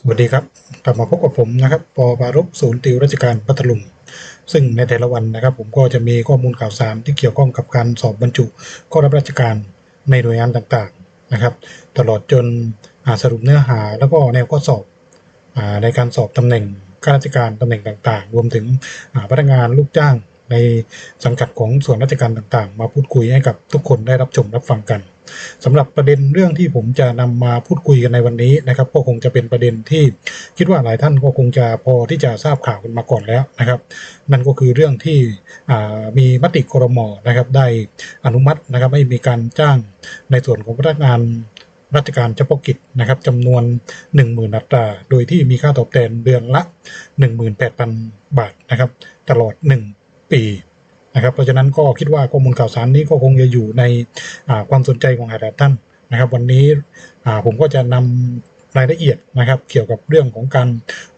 สวัสดีครับ กลับมาพบกับผมนะครับปอปารบศูนย์ติวราชการพัทลุงซึ่งในแต่ละวันนะครับ ผมก็จะมีข้อมูลข่าวสารที่เกี่ยวข้องกับการสอบบรรจุข้อรับราชการในหน่วยงานต่างๆนะครับ ตลอดจนสรุปเนื้อหาแล้วก็แนวข้อสอบอในการสอบตำแหน่งข้าราชการตำแหน่งต่างๆ รวมถึงพนักงานลูกจ้าง ในสังกัดของส่วนราชการต่างๆ มาพูดคุยให้กับทุกคนได้รับชมรับฟังกันสำหรับประเด็นเรื่องที่ผมจะนำมาพูดคุยกันในวันนี้นะครับ ก็คงจะเป็นประเด็นที่คิดว่าหลายท่านก็คงจะพอที่จะทราบข่าวกันมาก่อนแล้วนะครับ นั่นก็คือเรื่องที่มีมติครมนะครับได้อนุมัตินะครับให้มีการจ้างในส่วนของพนักงานราชการเฉพาะกิจนะครับจำนวน 10,000อัตรา โดยที่มีค่าตอบแทนเดือนละ 18,000 บาทนะครับ ตลอด 1 ปีนะครับเพราะฉะนั้นก็คิดว่าข้อมูลข่าวสารนี้ก็คงจะอยู่ในความสนใจของหลายท่านนะครับ วันนี้ผมก็จะนำรายละเอียดนะครับ เกี่ยวกับเรื่องของการ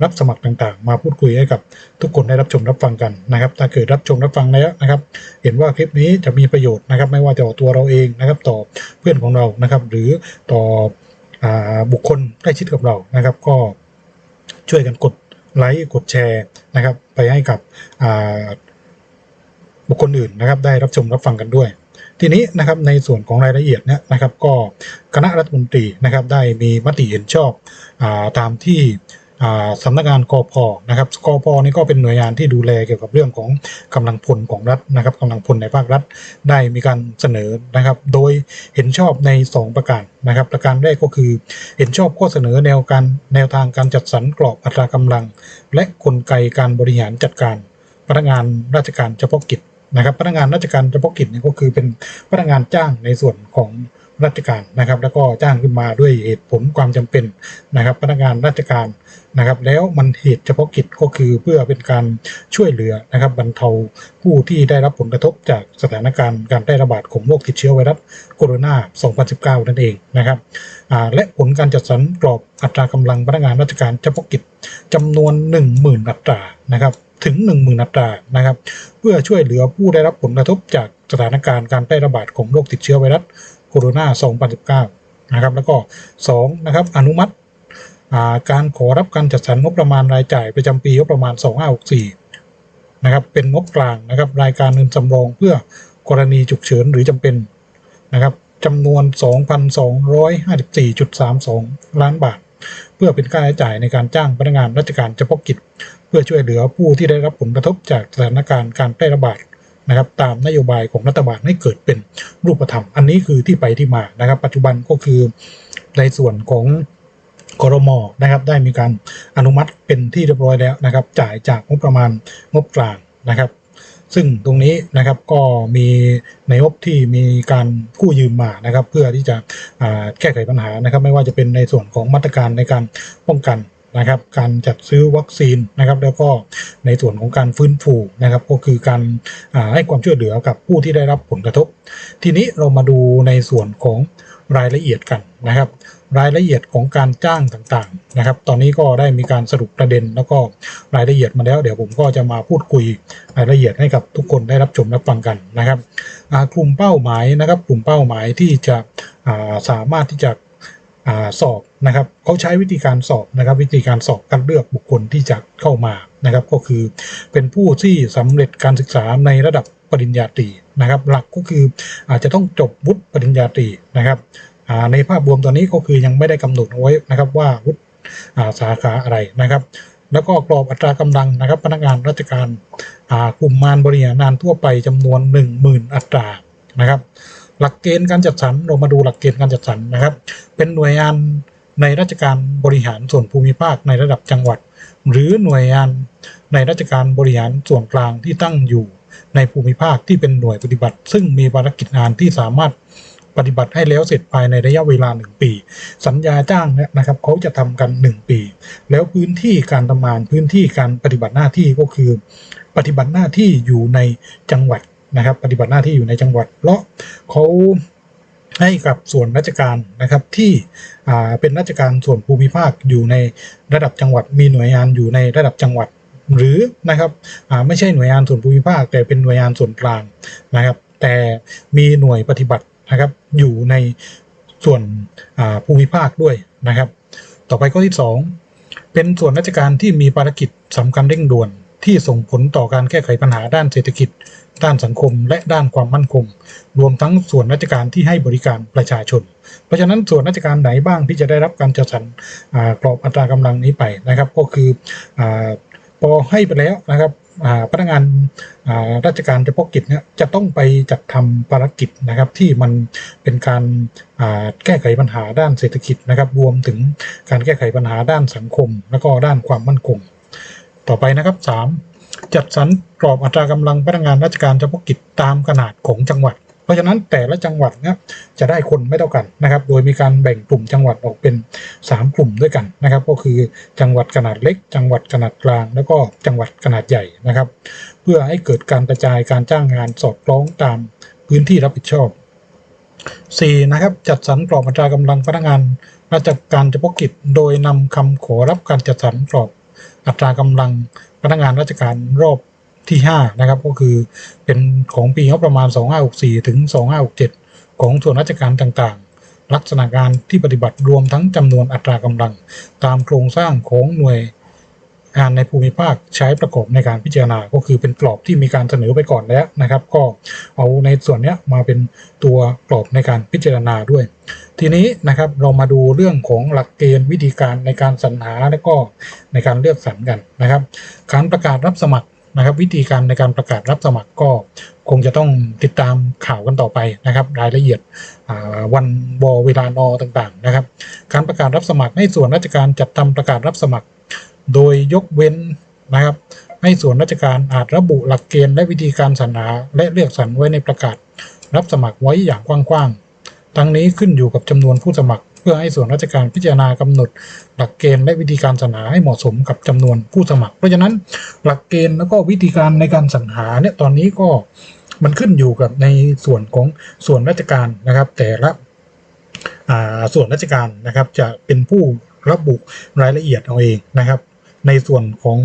รับสมัครต่างๆ มาพูดคุยให้กับทุกคนได้รับชมรับฟังกันนะครับ ถ้าเกิดรับชมรับฟังแล้วนะครับ เห็นว่าคลิปนี้จะมีประโยชน์นะครับ ไม่ว่าจะต่อตัวเราเองนะครับ ต่อเพื่อนของเรานะครับ หรือต่ออบุคคลใกล้ชิดกับเรานะครับ ก็ช่วยกันกดไลค์กดแชร์นะครับ ไปให้กับ บุคคลอื่นนะครับ ได้รับชมรับฟังกันด้วย ทีนี้นะครับในส่วนของรายละเอียดเนี่ยนะครับ ก็คณะรัฐมนตรีนะครับได้มีมติเห็นชอบอาตามที่สำนักงานกพนะครับกพนี่ก็เป็นหน่วยงานที่ดูแลเกี่ยวกับเรื่องของกำลังพลของรัฐนะครับกำลังพลในภาครัฐได้มีการเสนอนะครับ โดยเห็นชอบใน 2 ประการนะครับ ประการแรกก็คือเห็นชอบข้อเสนอแนวการแนวทางการจัดสรรกรอบอัตรากำลัง และกลไกการบริหารจัดการพนักงานราชการเฉพาะกิจ นะครับพนักงานราชการเฉพาะกิจเนี่ยก็คือเป็นพนักงานจ้างในส่วนของราชการนะครับ แล้วก็จ้างขึ้นมาด้วยเหตุผลความจำเป็นนะครับพนักงานราชการนะครับ แล้วมันเหตุเฉพาะกิจก็คือเพื่อเป็นการช่วยเหลือนะครับบรรเทาผู้ที่ได้รับผลกระทบจากสถานการณ์การแพร่ระบาดของโรคติดเชื้อไวรัสโคโรนา 2019 นั่นเองนะครับและผลการจัดสรรกรอบอัตรากำลังพนักงานราชการเฉพาะกิจจำนวน 10,000 อัตรานะครับ ถึง 10,000อัตรานะครับ เพื่อช่วยเหลือผู้ได้รับผลกระทบจากสถานการณ์การแพร่ระบาดของโรคติดเชื้อไวรัสโคโรนา 2019 นะครับ แล้วก็ 2 นะครับ อนุมัติาการขอรับการจัดสรรงบประมาณรายจ่ายประจำปีงบประมาณ 2564 นะครับ เป็นงบกลางนะครับ รายการเงินสำรองเพื่อกรณีฉุกเฉินหรือจำเป็นนะครับจำนวน 2,254.32 ล้านบาท เพื่อเป็นค่าใช้จ่ายในการจ้างพนักงานราชการเฉพาะกิจ พื่อช่วยเหลือผู้ที่ได้รับผลกระทบจากสถานการณ์การแพร่ระบาดนะครับตามนโยบายของรัฐบาลให้เกิดเป็นรูปธรรม อันนี้คือที่ไปที่มานะครับ ปัจจุบันก็คือในส่วนของกรมนะครับได้มีการอนุมัติเป็นที่เรียบร้อยแล้วนะครับ จ่ายจากงบประมาณงบกลางนะครับ ซึ่งตรงนี้นะครับก็มีในงบที่มีการกู้ยืมมานะครับ เพื่อที่จะแก้ไขปัญหานะครับ ไม่ว่าจะเป็นในส่วนของมาตรการในการป้องกัน นะครับการจัดซื้อวัคซีนนะครับแล้วก็ในส่วนของการฟื้นฟูนะครับก็คือการให้ความช่วยเหลือกับผู้ที่ได้รับผลกระทบ ทีนี้เรามาดูในส่วนของรายละเอียดกันนะครับ รายละเอียดของการจ้างต่างๆนะครับ ตอนนี้ก็ได้มีการสรุปประเด็น แล้วก็รายละเอียดมาแล้ว เดี๋ยวผมก็จะมาพูดคุยรายละเอียดให้กับทุกคนได้รับชมรับฟังกันนะครับกลุ่มเป้าหมายนะครับ กลุ่มเป้าหมายที่จะาสามารถที่จะ สอบนะครับเขาใช้วิธีการสอบนะครับ วิธีการสอบคัดเลือกบุคคลที่จะเข้ามานะครับ ก็คือเป็นผู้ที่สำเร็จการศึกษาในระดับปริญญาตรีนะครับ หลักก็คืออาจจะต้องจบวุฒิปริญญาตรีนะครับในภาพรวมตอนนี้ก็คือยังไม่ได้กำหนดเอาไว้นะครับว่าวุฒิาสาขาอะไรนะครับ แล้วก็กรอบอัตรากำลังนะครับ พนักงานราชการกลุ่มมารบริหารงานทั่วไปจำนวน 10,000 อัตรานะครับ หลักเกณฑ์การจัดสรรเรามาดูหลักเกณฑ์การจัดสรรนะครับ เป็นหน่วยงานในราชการบริหารส่วนภูมิภาคในระดับจังหวัด หรือหน่วยงานในราชการบริหารส่วนกลางที่ตั้งอยู่ในภูมิภาคที่เป็นหน่วยปฏิบัติ ซึ่งมีภารกิจงานที่สามารถปฏิบัติให้แล้วเสร็จภายในระยะเวลา 1 ปี สัญญาจ้างเนี่ยนะครับเขาจะทำกัน 1 ปี แล้วพื้นที่การทำงานพื้นที่การปฏิบัติหน้าที่ก็คือ ปฏิบัติหน้าที่อยู่ในจังหวัด นะครับปฏิบัติหน้าที่อยู่ในจังหวัด เพราะเขาให้กับส่วนราชการนะครับที่เป็นราชการส่วนภูมิภาคอยู่ในระดับจังหวัด มีหน่วยงานอยู่ในระดับจังหวัดหรือนะครับไม่ใช่หน่วยงานส่วนภูมิภาค แต่เป็นหน่วยงานส่วนกลางนะครับ แต่มีหน่วยปฏิบัตินะครับอยู่ในส่วนภูมิภาคด้วยนะครับ ต่อไปข้อที่ 2 เป็นส่วนราชการที่มีภารกิจสำคัญเร่งด่วนที่ส่งผลต่อการแก้ไขปัญหาด้านเศรษฐกิจ ด้านสังคม และด้านความมั่นคง รวมทั้งส่วนราชการที่ให้บริการประชาชน เพราะฉะนั้นส่วนราชการไหนบ้างที่จะได้รับการจัดสรรกรอบอัตรากำลังนี้ไปนะครับ ก็คืออพอให้ไปแล้วนะครับพนักงานราชการเฉพาะกิจเนี่ยจะต้องไปจัดทำภารกิจนะครับที่มันเป็นการาแก้ไขปัญหาด้านเศรษฐกิจนะครับ รวมถึงการแก้ไขปัญหาด้านสังคม แล้วก็ด้านความมั่นคง ต่อไปนะครับ 3. จัดสรรกรอบอัตรากำลังพนักงานราชการเฉพาะกิจตามขนาดของจังหวัด เพราะฉะนั้นแต่ละจังหวัดนี่ยจะได้คนไม่เท่ากันนะครับ โดยมีการแบ่งกลุ่มจังหวัดออกเป็น 3 กลุ่มด้วยกันนะครับ ก็คือจังหวัดขนาดเล็ก จังหวัดขนาดกลาง แล้วก็จังหวัดขนาดใหญ่นะครับ เพื่อให้เกิดการกระจายการจ้างงานสอดคล้องตามพื้นที่รับผิดชอบ 4. นะครับจัดสรรกรอบอัตรากำลังพนักงานราชการเฉพาะกิจ โดยนำคำขอรับการจัดสรรกรอบอัตรากำลัง พนักงานราชการรอบที่ 5 นะครับ ก็คือเป็นของปีงบประมาณ 2564 ถึง 2567 ของส่วนราชการต่างๆ ลักษณะการที่ปฏิบัติรวมทั้งจำนวนอัตรากำลัง ตามโครงสร้างของหน่วย งานในภูมิภาคใช้ประกอบในการพิจารณาก็คือเป็นกรอบที่มีการเสนอไปก่อนแล้วนะครับ ก็เอาในส่วนนี้มาเป็นตัวกรอบในการพิจารณาด้วย ทีนี้นะครับเรามาดูเรื่องของหลักเกณฑ์วิธีการในการสรรหาและก็ในการเลือกสรรกันนะครับ การประกาศรับสมัครนะครับวิธีการในการประกาศรับสมัครก็คงจะต้องติดตามข่าวกันต่อไปนะครับรายละเอียดวันวเวลานอต่างๆนะครับ การประกาศรับสมัครให้ส่วนราชการจัดทำประกาศรับสมัคร โดยยกเว้นนะครับให้ส่วนราชการอาจระบุหลักเกณฑ์และวิธีการสรรหาและเลือกสรรไว้ในประกาศ รับสมัครไว้อย่างกว้างๆ ทั้งนี้ขึ้นอยู่กับจำนวนผู้สมัคร เพื่อให้ส่วนราชการพิจารณากำหนด หลักเกณฑ์และวิธีการสรรหาให้เหมาะสมกับจำนวนผู้สมัคร เพราะฉะนั้นหลักเกณฑ์แล้วก็วิธีการในการสรรหาเนี่ยตอนนี้ก็มันขึ้นอยู่กับในส่วนของส่วนราชการนะครับ แต่ละส่วนราชการนะครับจะเป็นผู้ระบุรายละเอียดเอาเองนะครับ ในส่วนของ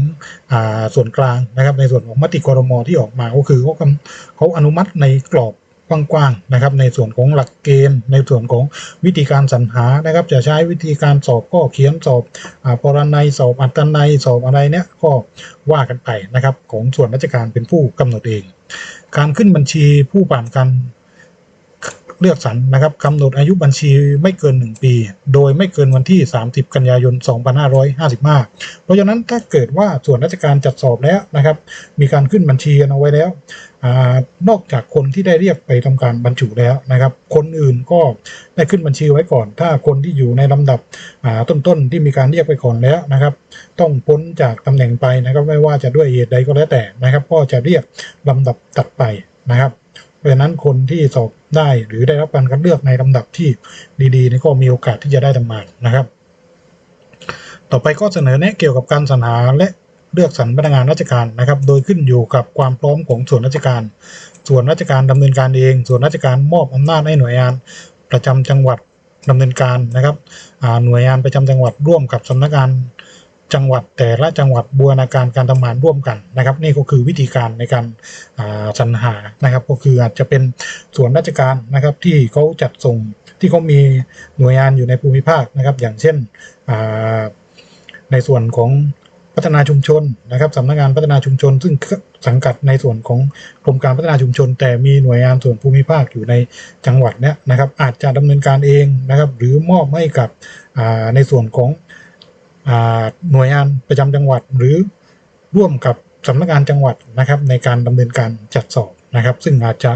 อส่วนกลางนะครับ ในส่วนของมติคอรมอที่ออกมาก็คือเขากำเขาอนุมัติในกรอบกว้างๆนะครับในส่วนของหลักเกณฑ์ในส่วนของวิธีการสรรหานะครับ จะใช้วิธีการสอบก็เขียนสอบอปรนัยสอบอัตนัยสอบอะไรเนี้ยก็ว่ากันไปนะครับ ของส่วนราชการเป็นผู้กำหนดเอง การขึ้นบัญชีผู้ผ่านการ เลือกสรรนะครับกำหนดอายุบัญชีไม่เกิน 1 ปี โดยไม่เกินวันที่ 30 กันยายน 2555 เพราะฉะนั้นถ้าเกิดว่าส่วนราชการจัดสอบแล้วนะครับ มีการขึ้นบัญชีกันเอาไว้แล้วอนอกจากคนที่ได้เรียกไปทำการบรรจุแล้วนะครับ คนอื่นก็ได้ขึ้นบัญชีไว้ก่อน ถ้าคนที่อยู่ในลำดับต้นๆที่มีการเรียกไปก่อนแล้วนะครับ ต้องพ้นจากตำแหน่งไปนะครับ ไม่ว่าจะด้วยเหตุใดก็แล้วแต่นะครับ ก็จะเรียกลำดับตัดไปนะครับ เพราะฉะนั้นคนที่สอบได้หรือได้รับการคัดเลือกในลำดับที่ดีๆนี่ก็มีโอกาสที่จะได้ทำงานนะครับ ต่อไปก็เสนอแนะเกี่ยวกับการสรรหาและเลือกสรรพนักงานราชการนะครับ โดยขึ้นอยู่กับความพร้อมของส่วนราชการ ส่วนราชการดำเนินการเอง ส่วนราชการมอบอำนาจให้หน่วยงานประจำจังหวัดดำเนินการนะครับหน่วยงานประจำจังหวัดร่วมกับสำนักงาน จังหวัดแต่ละจังหวัดบูรณาการการทำงานร่วมกันนะครับ นี่ก็คือวิธีการในการสรรหานะครับ ก็คืออาจจะเป็นส่วนราชการนะครับที่เขาจัดส่งที่เขามีหน่วยงานอยู่ในภูมิภาคนะครับ อย่างเช่นในส่วนของพัฒนาชุมชนนะครับสำนักงานพัฒนาชุมชน ซึ่งสังกัดในส่วนของกรมการพัฒนาชุมชน แต่มีหน่วยงานส่วนภูมิภาคอยู่ในจังหวัดเนี้ยนะครับ อาจจะดำเนินการเองนะครับ หรือมอบให้กับในส่วนของ หน่วยงานประจำจังหวัด หรือร่วมกับสำนักงานจังหวัดนะครับในการดำเนินการจัดสอบนะครับ ซึ่งอาจจะ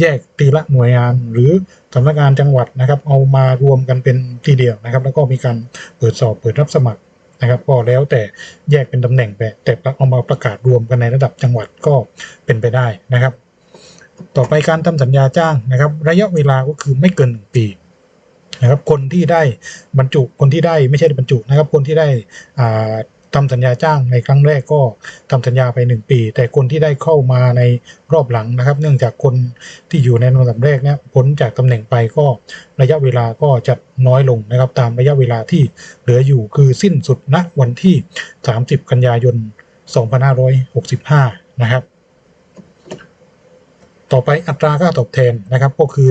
แยกทีละหน่วยงานหรือสำนักงานจังหวัดนะครับเอามารวมกันเป็นทีเดียวนะครับ แล้วก็มีการเปิดสอบเปิดรับสมัครนะครับก็แล้วแต่แยกเป็นตำแหน่งไปแต่เอามาประกาศรวมกันในระดับจังหวัดก็เป็นไปได้นะครับ ต่อไปการทำสัญญาจ้างนะครับ ระยะเวลาก็คือไม่เกินหนึ่งปี นะครับคนที่ได้บรรจุคนที่ได้ไม่ใช่บรรจุนะครับคนที่ได้ทำสัญญาจ้างในครั้งแรกก็ทำสัญญาไป 1 ปี แต่คนที่ได้เข้ามาในรอบหลังนะครับ เนื่องจากคนที่อยู่ในลำดับแรกเนี่ยพ้นจากตำแหน่งไปก็ระยะเวลาก็จะน้อยลงนะครับ ตามระยะเวลาที่เหลืออยู่คือสิ้นสุดณวันที่ 30 กันยายน 2565 นะครับ ต่อไปอัตราค่าตอบแทนนะครับก็คือ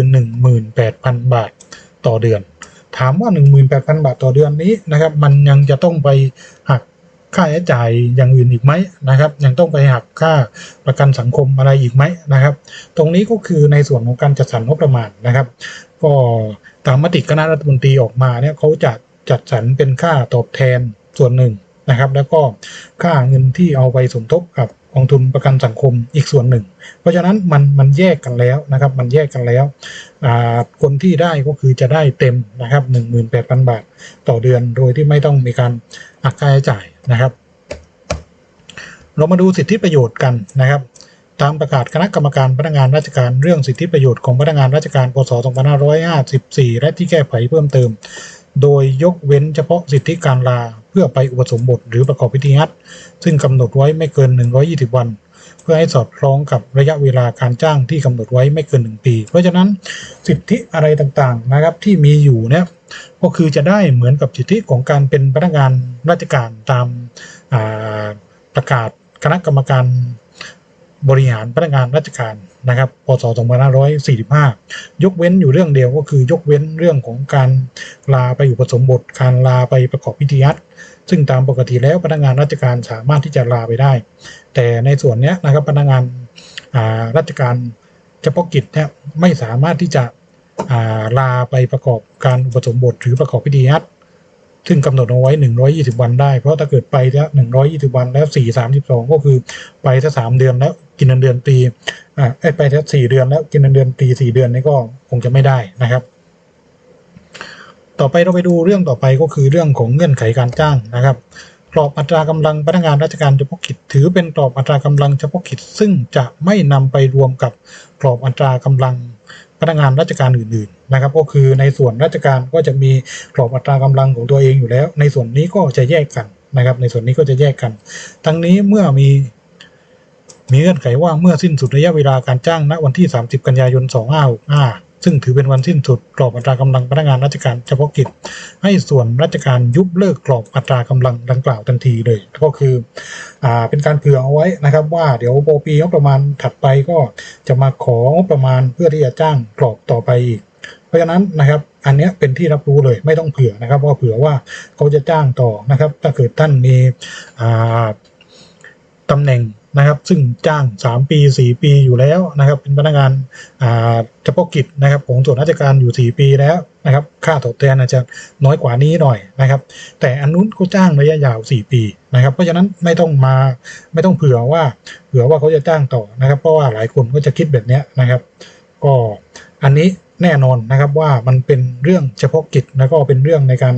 18,000 บาท ต่อเดือน ถามว่า 18,000 บาทต่อเดือนนี้นะครับ มันยังจะต้องไปหักค่าใช้จ่ายอย่างอื่นอีกไหมนะครับ ยังต้องไปหักค่าประกันสังคมอะไรอีกไหมนะครับ ตรงนี้ก็คือในส่วนของการจัดสรรงบประมาณนะครับ ก็ตามมติคณะรัฐมนตรีออกมาเนี่ยเขาจะจัดสรรเป็นค่าตอบแทนส่วนหนึ่งนะครับ แล้วก็ค่าเงินที่เอาไปสมทบกับ องทุนประกันสังคมอีกส่วนหนึ่ง เพราะฉะนั้นมันมันแยกกันแล้วนะครับ มันแยกกันแล้ว คนที่ได้ก็คือจะได้เต็มนะครับ 18,000 บาทต่อเดือนโดยที่ไม่ต้องมีการหักค่าใช้จ่ายนะครับ เรามาดูสิทธิประโยชน์กันนะครับตามประกาศคณะกรรมการพนักงานราชการเรื่องสิทธิประโยชน์ของพนักงานราชการพศ 2554 และที่แก้ไขเพิ่มเติม โดยยกเว้นเฉพาะสิทธิการลา พื่อไปอุปสมบทหรือประกอบพิธีฮัจญ์ซึ่งกำหนดไว้ไม่เกิน 120 วัน เพื่อให้สอดคล้องกับระยะเวลาการจ้างที่กำหนดไว้ไม่เกิน 1 ปี เพราะฉะนั้นสิทธิอะไรต่างๆนะครับที่มีอยู่เนี่ยก็คือจะได้เหมือนกับสิทธิของการเป็นพนักงานราชการตามาประกาศคณะกรรมการ บริหารพนักงานราชการนะครับพศ2545 ยกเว้นอยู่เรื่องเดียวก็คือยกเว้นเรื่องของการลาไปอุปสมบท การลาไปประกอบพิธีฮัจญ์ซึ่งตามปกติแล้วพนักงานราชการสามารถที่จะลาไปได้ แต่ในส่วนนี้นะครับพนักงานอ่าราชการเฉพาะกิจเนี่ยไม่สามารถที่จะอ่าลาไปประกอบการอุปสมบทหรือประกอบพิธีฮัจญ์ ซึ่งกำหนดเอาไว้ 120 วันได้ เพราะถ้าเกิดไปแล้ว120 วันแล้ว 4 32 ก็คือไปถ้า3เดือนแล้วกินเงินเดือนปีอ่าไปถ้า4เดือนแล้วกินเงินเดือนปี4เดือนนี่ก็คงจะไม่ได้นะครับ ต่อไปเราไปดูเรื่องต่อไปก็คือเรื่องของเงื่อนไขการจ้างนะครับกรอบอัตรากำลังพนักงานราชการเฉพาะกิจถือเป็นกรอบอัตรากำลังเฉพาะกิจ ซึ่งจะไม่นำไปรวมกับกรอบอัตรากำลัง พนักงานราชการอื่นๆนะครับ ก็คือในส่วนราชการก็จะมีกรอบอัตรากำลังของตัวเองอยู่แล้ว ในส่วนนี้ก็จะแยกกันนะครับ ในส่วนนี้ก็จะแยกกัน ทั้งนี้เมื่อมีมีเงื่อนไขว่าเมื่อสิ้นสุดระยะเวลาการจ้างณวันที่ 30 กันยายน 2565 ซึ่งถือเป็นวันสิ้นสุดกรอบอัตรากำลังพนักงานราชการเฉพาะกิจ ให้ส่วนราชการยุบเลิกกรอบอัตรากำลังดังกล่าวทันทีเลยก็คืออ่าเป็นการเผื่อเอาไว้นะครับ ว่าเดี๋ยวพอปีงบประมาณถัดไปก็จะมาของบประมาณเพื่อที่จะจ้างกรอบต่อไปอีกเพราะฉะนั้นนะครับอันนี้เป็นที่รับรู้เลยไม่ต้องเผื่อนะครับว่าเผื่อว่าเขาจะจ้างต่อนะครับ ถ้าเกิดท่านมีอ่าตำแหน่ง นะครับ ซึ่งจ้าง 3 ปี 4 ปีอยู่แล้วนะครับ เป็นพนักงานเฉพาะกิจนะครับ ของส่วนราชการอยู่ 4 ปีแล้วนะครับ ค่าตอบแทนอาจจะน้อยกว่านี้หน่อยนะครับ แต่อันนู้นก็จ้างระยะยาว 4 ปีนะครับ เพราะฉะนั้นไม่ต้องมาไม่ต้องเผื่อว่าเผื่อว่าเขาจะจ้างต่อนะครับ เพราะว่าหลายคนก็จะคิดแบบนี้นะครับ ก็อันนี้แน่นอนนะครับว่ามันเป็นเรื่องเฉพาะกิจแล้วก็เป็นเรื่องในการ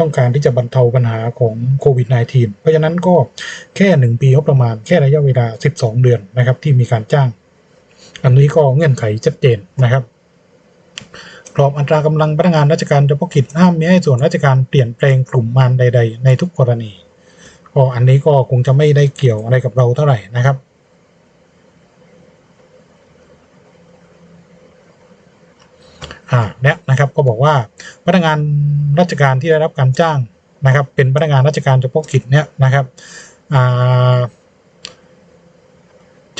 ต้องการที่จะบรรเทาปัญหาของโควิด -19 เพราะฉะนั้นก็แค่ 1 ปีประมาณแค่ระยะเวลา 12 เดือนนะครับที่มีการจ้าง อันนี้ก็เงื่อนไขชัดเจนนะครับกรอบอัตรากำลังพนักงานราชการเฉพาะกิจห้ามมิให้ส่วนราชการเปลี่ยนแปลงกลุ่มมารใด ๆ ในทุกกรณีก็อันนี้ก็คงจะไม่ได้เกี่ยวอะไรกับเราเท่าไหร่นะครับ เนี่ยนะครับก็บอกว่าพนักงานราชการที่ได้รับการจ้างนะครับ เป็นพนักงานราชการเฉพาะกิจเนี่ยนะครับ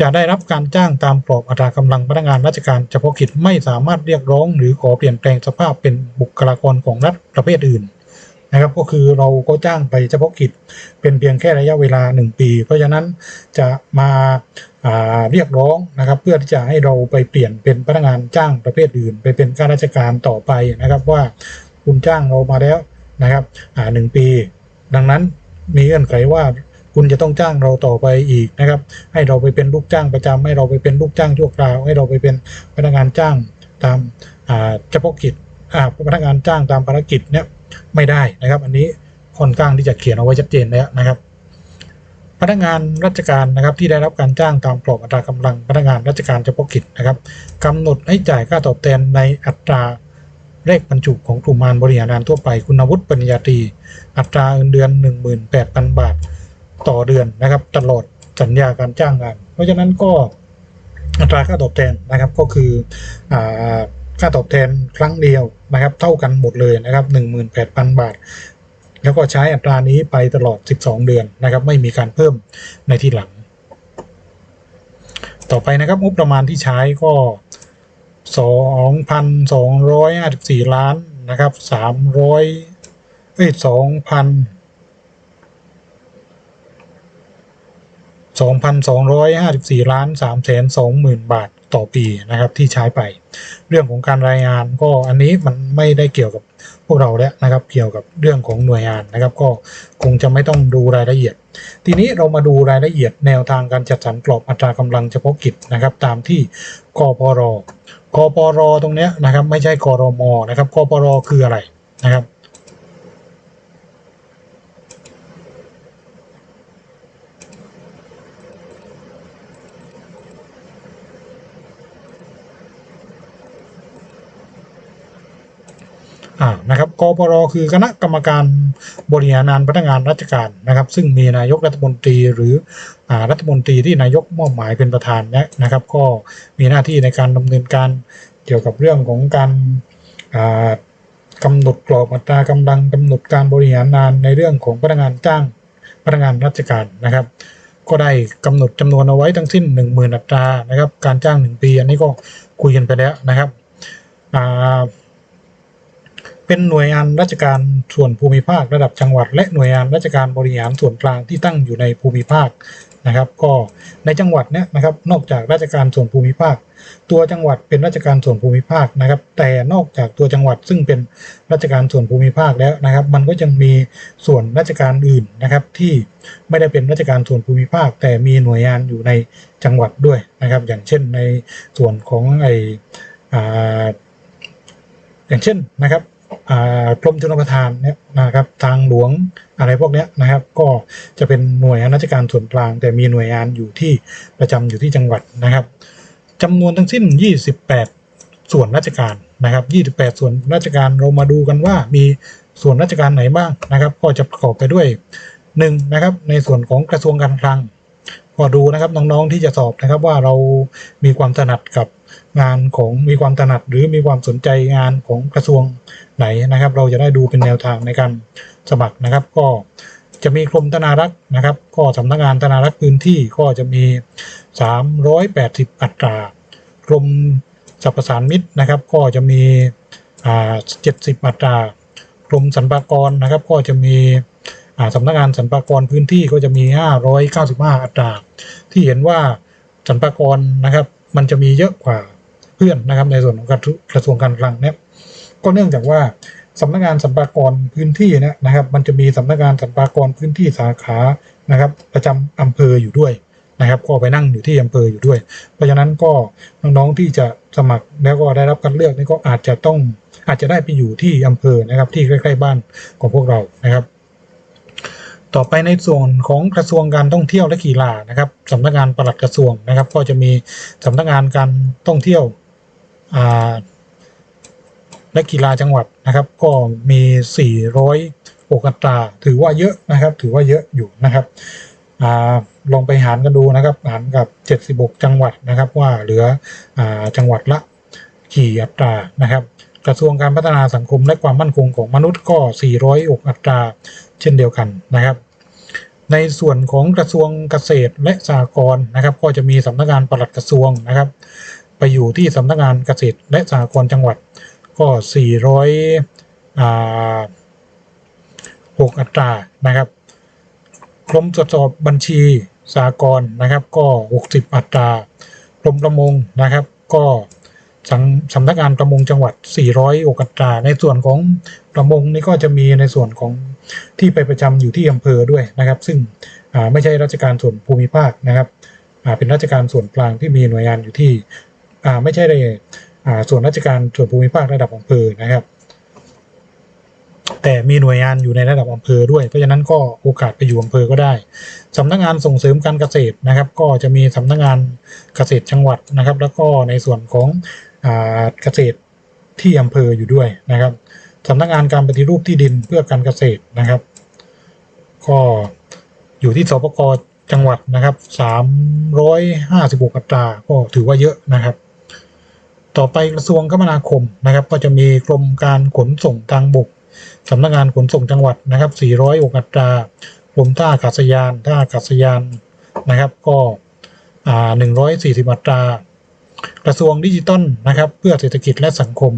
จะได้รับการจ้างตามกรอบอัตรากำลังพนักงานราชการเฉพาะกิจไม่สามารถเรียกร้อง หรือขอเปลี่ยนแปลงสภาพเป็นบุคลากรของรัฐประเภทอื่น นะครับ ก็คือเราก็จ้างไปเฉพาะกิจเป็นเพียงแค่ระยะเวลา 1 ปี เพราะฉะนั้นจะมาาเรียกร้องนะครับ เพื่อที่จะให้เราไปเปลี่ยนเป็นพนักงานจ้างประเภทอื่น ไปเป็นข้าราชการต่อไปนะครับว่าคุณจ้างเรามาแล้วนะครับหนึ่งปี ดังนั้นมีเงื่อนไขว่าคุณจะต้องจ้างเราต่อไปอีกนะครับ ให้เราไปเป็นลูกจ้างประจำให้เราไปเป็นลูกจ้างชั่วคราว ให้เราไปเป็นพนักงานจ้างตามเฉพาะกิจอาพนักงานจ้างตามภารกิจเนี่ย ไม่ได้นะครับ อันนี้ค่อนข้างที่จะเขียนเอาไว้ชัดเจนแล้วนะครับ พนักงานราชการนะครับที่ได้รับการจ้างตามกรอบอัตรากำลังพนักงานราชการเฉพาะกิจนะครับกำหนดให้จ่ายค่าตอบแทนในอัตราเลขบรรจุของกลุ่มงานบริหารงานทั่วไป คุณวุฒิปริญญาตรีอัตราเงินเดือน 18,000 บาทต่อเดือนนะครับ ตลอดสัญญาการจ้างงาน เพราะฉะนั้นก็อัตราค่าตอบแทนนะครับก็คืออ่า ค่าตอบแทนครั้งเดียวนะครับ เท่ากันหมดเลยนะครับ 18,000 บาท แล้วก็ใช้อัตรานี้ไปตลอด 12 เดือนนะครับ ไม่มีการเพิ่มในที่หลัง ต่อไปนะครับงบประมาณที่ใช้ก็ 2,254 ล้านนะครับสามร้อยเอ้ยสองพันสองพันสองร้อยห้าสิบสี่ล้านสามแสนสองหมื่นบาท ต่อปีนะครับที่ใช้ไป เรื่องของการรายงานก็อันนี้มันไม่ได้เกี่ยวกับพวกเราแล้วนะครับ เกี่ยวกับเรื่องของหน่วยงานนะครับ ก็คงจะไม่ต้องดูรายละเอียด ทีนี้เรามาดูรายละเอียดแนวทางการจัดสรรกรอบอัตรากำลังเฉพาะกิจนะครับ ตามที่กปรกปรตรงเนี้ยนะครับ ไม่ใช่กรมนะครับกปรคืออะไรนะครับ อ่านะครับกปรคือคณะกรรมการบริหารงานพนักงานราชการนะครับ ซึ่งมีนายกรัฐมนตรีหรืออ่ารัฐมนตรีที่นายกมอบหมายเป็นประธานนะนะครับ ก็มีหน้าที่ในการดำเนินการเกี่ยวกับเรื่องของการอ่ากำหนดกรอบอัตรากำลังกำหนดการบริหารงานในเรื่องของพนักงานจ้างพนักงานราชการนะครับ ก็ได้กำหนดจำนวนเอาไว้ทั้งสิ้น 1 0,000 อัตรานะครับ การจ้าง 1 ปี อันนี้ก็คุยกันไปแล้วนะครับอ่า เป็นหน่วยงานราชการส่วนภูมิภาคระดับจังหวัด และหน่วยงานราชการบริหารส่วนกลางที่ตั้งอยู่ในภูมิภาคนะครับ ก็ในจังหวัดเนี้ยนะครับ นอกจากราชการส่วนภูมิภาค ตัวจังหวัดเป็นราชการส่วนภูมิภาคนะครับ แต่นอกจากตัวจังหวัดซึ่งเป็นราชการส่วนภูมิภาคแล้วนะครับ มันก็ยังมีส่วนราชการอื่นนะครับ ที่ไม่ได้เป็นราชการส่วนภูมิภาค แต่มีหน่วยงานอยู่ในจังหวัดด้วยนะครับ อย่างเช่นในส่วนของไออ่าอย่างเช่นนะครับ กรมชลประทานเนี่ยนะครับทางหลวงอะไรพวกนี้นะครับ ก็จะเป็นหน่วยงานราชการส่วนกลาง แต่มีหน่วยงานอยู่ที่ประจำอยู่ที่จังหวัดนะครับจำนวนทั้งสิ้น 28 ส่วนราชการนะครับ 28 ส่วนราชการเรามาดูกันว่ามีส่วนราชการไหนบ้างนะครับ ก็จะประกอบไปด้วยหนึ่งนะครับในส่วนของกระทรวงการคลังก็ดูนะครับน้องๆที่จะสอบนะครับว่าเรามีความถนัดกับ งานของมีความถนัดหรือมีความสนใจงานของกระทรวงไหนนะครับ เราจะได้ดูเป็นแนวทางในการสมัครนะครับ ก็จะมีกรมธนารักษ์นะครับ ก็สำนักงานธนารักษ์พื้นที่ก็จะมี 380 อัตรากรมสรรพสานมิตรนะครับ ก็จะมีอ่า70อัตรากรมสรรพากรนะครับ ก็จะมีอ่าสำนักงานสรรพากรพื้นที่ก็จะมี 595 อัตรา ที่เห็นว่าสรรพากรนะครับ มันจะมีเยอะกว่า พื่อนนะครับในส่วนของกระทรวกระทรวงการคลังเนี่ยก็เนื่องจากว่าสำนักงานสรรพากรพื้นที่นะนะครับ มันจะมีสำนักงานสรรพากรพื้นที่สาขานะครับ ประจำอำเภออยู่ด้วยนะครับ ก็ไปนั่งอยู่ที่อำเภออยู่ด้วย เพราะฉะนั้นก็น้องๆที่จะสมัครแล้วก็ได้รับการเลือกนี่ก็อาจจะต้องอาจจะได้ไปอยู่ที่อำเภอนะครับ ที่ใกล้ๆบ้านของพวกเรานะครับ ต่อไปในส่วนของกระทรวงการท่องเที่ยวและกีฬานะครับสำนักงานปลัดกระทรวงนะครับ ก็จะมีสำนักงานการท่องเที่ยว อ่าและกีฬาจังหวัดนะครับ ก็มี 406อัตรา ถือว่าเยอะนะครับ ถือว่าเยอะอยู่นะครับอลองไปหารกันดูนะครับ หารกับ 76 จังหวัดนะครับ ว่าเหลืออจังหวัดละกี่อัตรานะครับกระทรวงการพัฒนาสังคมและความมั่นคงของมนุษย์ก็ 406 อัตรา เช่นเดียวกันนะครับ ในส่วนของกระทรวงเกษตรและสหกรณ์นะครับ ก็จะมีสำนักงานปลัดกระทรวงนะครับ ไปอยู่ที่สำนักงานเกษตรและสหกรณ์จังหวัด ก็400อ่า6อัตรานะครับกรมตรวจสอบบัญชีสหกรณ์นะครับก็ 60 อัตรากรมประมงนะครับก็สำสำนักงานประมงจังหวัด 400อัตรา ในส่วนของประมงนี่ก็จะมีในส่วนของที่ไปประจำอยู่ที่อำเภอด้วยนะครับ ซึ่งไม่ใช่ราชการส่วนภูมิภาคนะครับเป็นราชการส่วนกลางที่มีหน่วยงานอยู่ที่ ไม่ใช่ได้อ่าส่วนราชการส่วนภูมิภาคระดับอำเภอนะครับ แต่มีหน่วยงานอยู่ในระดับอำเภอด้วย เพราะฉะนั้นก็โอกาสไปอยู่อำเภอก็ได้สำนักงานส่งเสริมการเกษตรนะครับ ก็จะมีสำนักงานเกษตรจังหวัดนะครับ แล้วก็ในส่วนของอ่าเกษตรที่อำเภออยู่ด้วยนะครับสำนักงานการปฏิรูปที่ดินเพื่อการเกษตรนะครับ ก็อยู่ที่สปกจังหวัดนะครับ356อัตราก็ถือว่าเยอะนะครับ ต่อไปกระทรวงคมนาคมนะครับ ก็จะมีกรมการขนส่งทางบกสำนักงานขนส่งจังหวัดนะครับ 406 อัตรากรมท่าอากาศยานท่าอากาศยานนะครับ ก็140 อัตรา กระทรวงดิจิทัลนะครับ เพื่อเศรษฐกิจและสังคม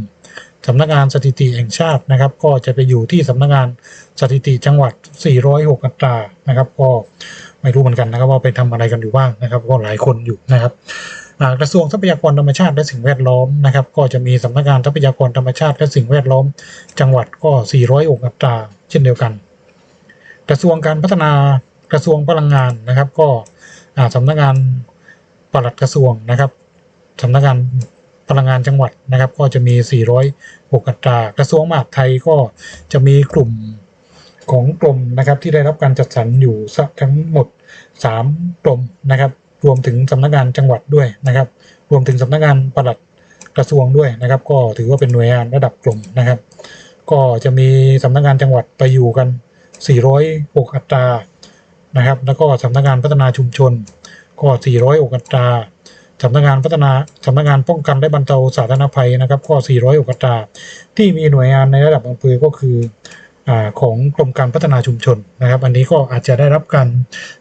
สำนักงานสถิติแห่งชาตินะครับ ก็จะไปอยู่ที่สำนักงานสถิติจังหวัด 406 อัตรานะครับ ก็ไม่รู้เหมือนกันนะครับว่าไปทำอะไรกันอยู่บ้างนะครับ ก็หลายคนอยู่นะครับ กระทรวงทรัพยากรธรรมชาติและสิ่งแวดล้อมนะครับ ก็จะมีสำนักงานทรัพยากรธรรมชาติและสิ่งแวดล้อม จังหวัดก็ 406อัตรา เช่นเดียวกัน กระทรวงการพัฒนากระทรวงพลังงานนะครับ ก็อ่าสำนักงานปลัดกระทรวงนะครับสำนักงานพลังงานจังหวัดนะครับ ก็จะมี 406อัตรา กระทรวงมหาดไทยก็จะมีกลุ่มของกรมนะครับที่ได้รับการจัดสรรอยู่ทั้งหมด 3กรมนะครับ รวมถึงสำนักงานจังหวัดด้วยนะครับ รวมถึงสำนักงานปลัดกระทรวงด้วยนะครับ ก็ถือว่าเป็นหน่วยงานระดับกรมนะครับ ก็จะมีสำนักงานจังหวัดไปอยู่กัน 406 อัตรานะครับ แล้วก็สำนักงานพัฒนาชุมชน ก็406อัตราสำนักงานพัฒนาสำนักงานป้องกันและบรรเทาสาธารณภัยนะครับ ก็406อัตราที่มีหน่วยงานในระดับอำเภอก็คือ ของกรมการพัฒนาชุมชนนะครับ อันนี้ก็อาจจะได้รับการ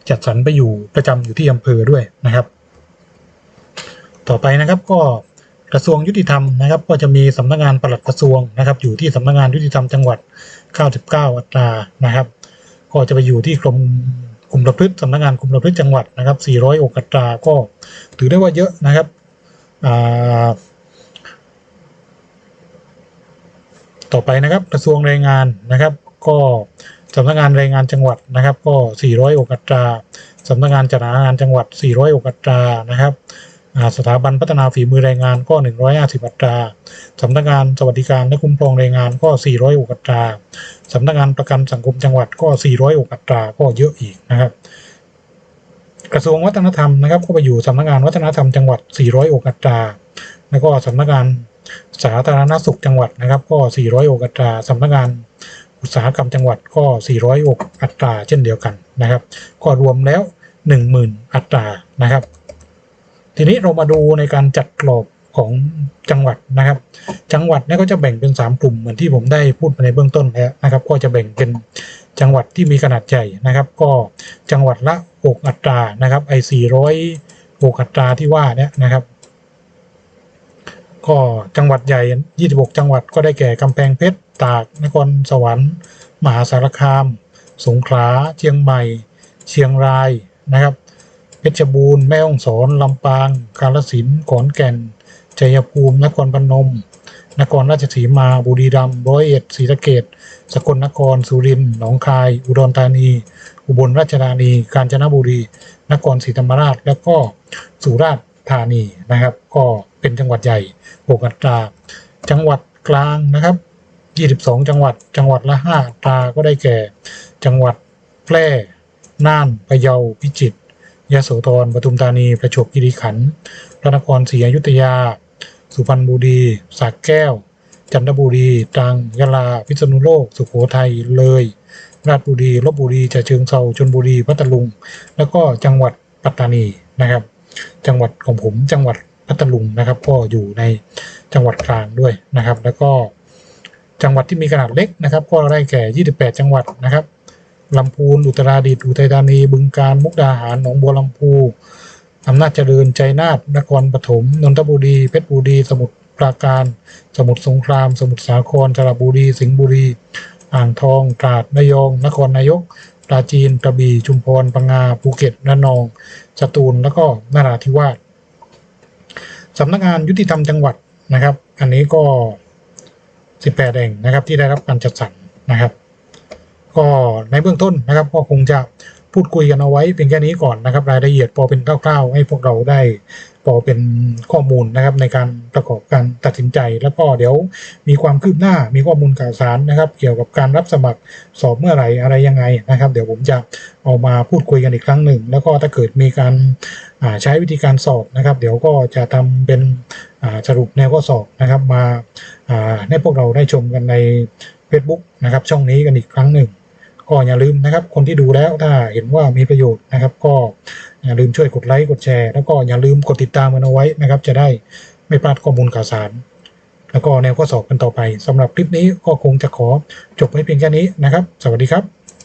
จัดสรรไปอยู่ประจำอยู่ที่อำเภอด้วยนะครับ ต่อไปนะครับก็กระทรวงยุติธรรมนะครับ ก็จะมีสำนักงานปลัดกระทรวงนะครับ อยู่ที่สำนักงานยุติธรรมจังหวัด 99 อัตรานะครับ ก็จะไปอยู่ที่กรมคุมประพฤติสำนักงานคุมประพฤติจังหวัดนะครับ 400อัตราก็ถือได้ว่าเยอะนะครับอ่า ต่อไปนะครับกระทรวงแรงงานนะครับ ก็สำนักงานแรงงานจังหวัดนะครับ ก็ 400อัตราสำนักงานจัดหางานจังหวัด 400อัตรานะครับสถาบันพัฒนาฝีมือแรงงานก็ 150 อัตรา สำนักงานสวัสดิการและคุ้มครองแรงงานก็ 400อัตรา สำนักงานประกันสังคมจังหวัดก็ 400อัตรา ก็เยอะอีกนะครับ กระทรวงวัฒนธรรมนะครับ ก็ไปอยู่สำนักงานวัฒนธรรมจังหวัด 400อัตรา แล้วก็สำนักงาน สาธารณสุขจังหวัดนะครับ ก็ 400อัตราสำนักงานอุตสาหกรรมจังหวัดก็ 400อัตราเช่นเดียวกันนะครับ ก็รวมแล้ว 10,000 อัตรานะครับ ทีนี้เรามาดูในการจัดกรอบของจังหวัดนะครับ จังหวัดเนี่ยก็จะแบ่งเป็น 3 กลุ่มเหมือนที่ผมได้พูดไปในเบื้องต้นแล้วนะครับ ก็จะแบ่งเป็นจังหวัดที่มีขนาดใหญ่นะครับ ก็จังหวัดละ 6 อัตรานะครับไอ้406อัตราที่ว่าเนี่ยนะครับ ก็จังหวัดใหญ่ 26 จังหวัดก็ได้แก่กำแพงเพชร ตาก นครสวรรค์ มหาสารคาม สงขลา เชียงใหม่ เชียงรายนะครับ เพชรบูรณ์ แม่ฮ่องสอน ลำปาง กาฬสินธุ์ ขอนแก่น ชัยภูมิ นครพนม นครราชสีมา บุรีรัมย์ ร้อยเอ็ดศรีสะเกษสกลนคร สุรินทร์ หนองคาย อุดรธานี อุบลราชธานี กาญจนบุรี นครศรีธรรมราช แล้วก็สุราษฎร์ธานีนะครับ ก็ เป็นจังหวัดใหญ่6อัตรา จังหวัดกลางนะครับ 22 จังหวัด จังหวัดละ5อัตราก็ได้แก่ จังหวัดแพร่ น่าน พะเยา พิจิตร ยโสธร ปทุมธานี ประจวบคีรีขันธ์พระนครศรีอยุธยา สุพรรณบุรีสระแก้ว จันทบุรี ตรัง ยะลา พิษณุโลก สุโขทัย เลย ราชบุรี ลบบุรีฉะเชิงเทราชลบุรี พัทลุง แล้วก็จังหวัดปัตตานีนะครับ จังหวัดของผม จังหวัด พัทลุงนะครับ ก็อยู่ในจังหวัดกลางด้วยนะครับ แล้วก็จังหวัดที่มีขนาดเล็กนะครับ ก็ได้แก่ 28 จังหวัดนะครับลำพูนอุตราดิตถ์อุทัยธานี บึงกาฬมุกดาหารหนองบัวลำพูอำนาจเจริญชัยนาทนครปฐมนนทบุรีเพชรบุรี สมุทรปราการ สมุทรสงคราม สมุทรสาครสระบุรี สิงห์บุรี อ่างทองตราดระยอง นครนายกปราจีนกระบี่ชุมพรพังงาภูเก็ตระนองสตูลแล้วก็นราธิวาส สำนักงานยุติธรรมจังหวัดนะครับ อันนี้ก็ 18แห่งนะครับ ที่ได้รับการจัดสรรนะครับ ก็ในเบื้องต้นนะครับ ก็คงจะพูดคุยกันเอาไว้เพียงแค่นี้ก่อนนะครับ รายละเอียดพอเป็นคร่าวๆให้พวกเราได้ พอเป็นข้อมูลนะครับในการประกอบการตัดสินใจ แล้วก็เดี๋ยวมีความคืบหน้ามีข้อมูลข่าวสารนะครับ เกี่ยวกับการรับสมัครสอบเมื่อไหร่อะไรยังไงนะครับ เดี๋ยวผมจะเอามาพูดคุยกันอีกครั้งหนึ่ง แล้วก็ถ้าเกิดมีการใช้วิธีการสอบนะครับ เดี๋ยวก็จะทำเป็นสรุปแนวข้อสอบนะครับมาอ่าให้พวกเราได้ชมกันใน Facebook นะครับช่องนี้กันอีกครั้งหนึ่ง ก็อย่าลืมนะครับคนที่ดูแล้วถ้าเห็นว่ามีประโยชน์นะครับ ก็อย่าลืมช่วยกดไลค์กดแชร์ แล้วก็อย่าลืมกดติดตามกันเอาไว้นะครับ จะได้ไม่พลาดข้อมูลข่าวสาร แล้วก็แนวข้อสอบกันต่อไปสำหรับคลิปนี้ก็คงจะขอจบไว้เพียงแค่นี้นะครับ สวัสดีครับ